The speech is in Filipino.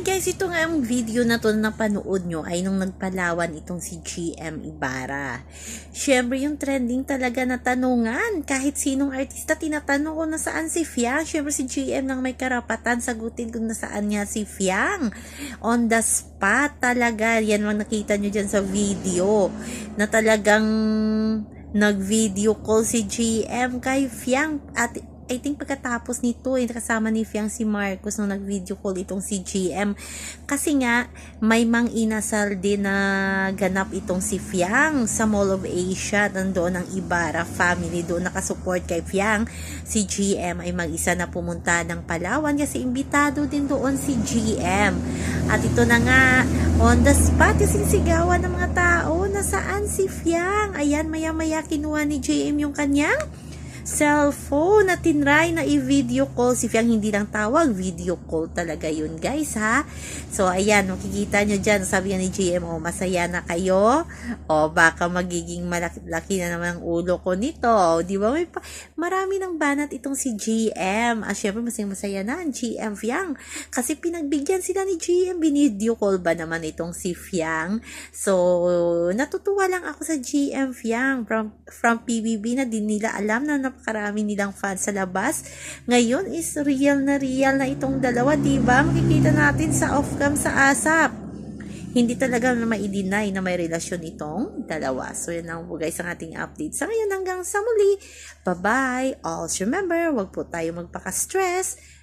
Hi guys, ito nga ang video na to na napanood nyo ay nung nagpalawan itong si GM Ibarra. Siyempre yung trending talaga na tanungan. Kahit sinong artista tinatanong ko nasaan si Fiang. Siyempre si GM lang may karapatan sagutin kung nasaan niya si Fiang. On the spot talaga. Yan ang nakita nyo dyan sa video. Na talagang nag-video call si GM kay Fiang at I think pagkatapos nito, eh, kasama ni Fiang si Marcos nung nag-video call itong si GM. Kasi nga, may mang inasal din na ganap itong si Fiang sa Mall of Asia. Nandoon ang Ibarra family doon nakasupport kay Fiang. Si GM ay mag-isa na pumunta ng Palawan kasi imbitado din doon si GM. At ito na nga, on the spot, yung sigawan ng mga tao na saan si Fiang. Ayan, maya-maya kinuha ni GM yung kanyang cellphone na tinry na i-video call. Si Fiang hindi lang tawag video call talaga yun guys ha? So ayan makikita nyo dyan sabi ni GM oh, masaya na kayo. O baka magiging malaki na naman ang ulo ko nito. Di ba? May pa- marami ng banat itong si GM ah syempre masaya masaya na ang GM Fiang. Kasi pinagbigyan sila ni GM binideo call ba naman itong si Fiang? So natutuwa lang ako sa GM Fiang. From, from PBB na din nila alam na napakarami nilang fans sa labas. Ngayon is real na real na itong dalawa, di ba? Makikita natin sa off-cam sa ASAP. Hindi talaga na ma-deny na may relasyon itong dalawa. So, yun lang guys ang ating update. Sa ngayon hanggang sa muli. Bye-bye. Always remember, wag po tayo magpaka-stress.